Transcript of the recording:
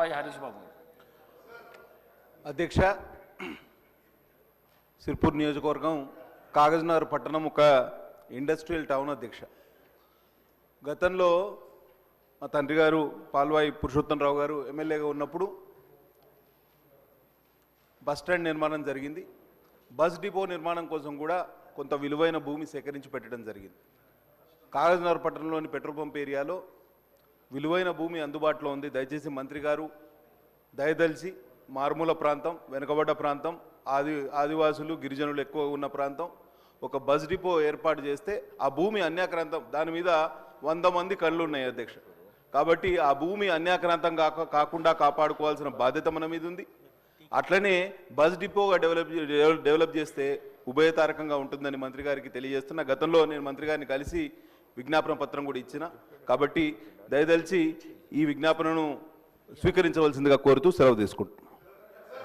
Why Harish బాబు అధ్యక్ష సిర్పూర్ నియోజకవర్గం కాగజ్నగర్ పట్టణం ఒక ఇండస్ట్రియల్ టౌన్ అధ్యక్ష గతంలో మా తండ్రి గారు పాల్వాయి పురుషోత్తమరావు గారు ఎమ్మెల్యేగా ఉన్నప్పుడు బస్ స్టాండ్ నిర్మాణం జరిగింది. బస్ డిపో నిర్మాణం కోసం కూడా కొంత విలువైన భూమి సేకరించి పెట్టడం జరిగింది. కాగజ్నగర్ పట్టణంలోని పెట్రోల్ పంప్ ఏరియాలో విలువైన భూమి అందుబాటులో ఉంది. దయచేసి మంత్రి గారు దయదలిచి మారుమూల ప్రాంతం వెనుకబడ్డ ప్రాంతం ఆది ఆదివాసులు గిరిజనులు ఎక్కువ ఉన్న ప్రాంతం ఒక బస్ డిపో ఏర్పాటు చేస్తే ఆ భూమి అన్యాక్రాంతం. దాని మీద వంద మంది కళ్ళు ఉన్నాయి అధ్యక్ష. కాబట్టి ఆ భూమి అన్యాక్రాంతం కాక కాకుండా కాపాడుకోవాల్సిన బాధ్యత మన మీద ఉంది. అట్లనే బస్ డిపోగా డెవలప్ డెవలప్- డెవలప్ చేస్తే ఉభయతారకంగా ఉంటుందని మంత్రి గారికి తెలియజేస్తున్నా. గతంలో నేను మంత్రి గారిని కలిసి విజ్ఞాపన పత్రం కూడా ఇచ్చిన. కాబట్టి దయదలిచి ఈ విజ్ఞాపనను స్వీకరించవలసిందిగా కోరుతూ సెలవు తీసుకుంటున్నాను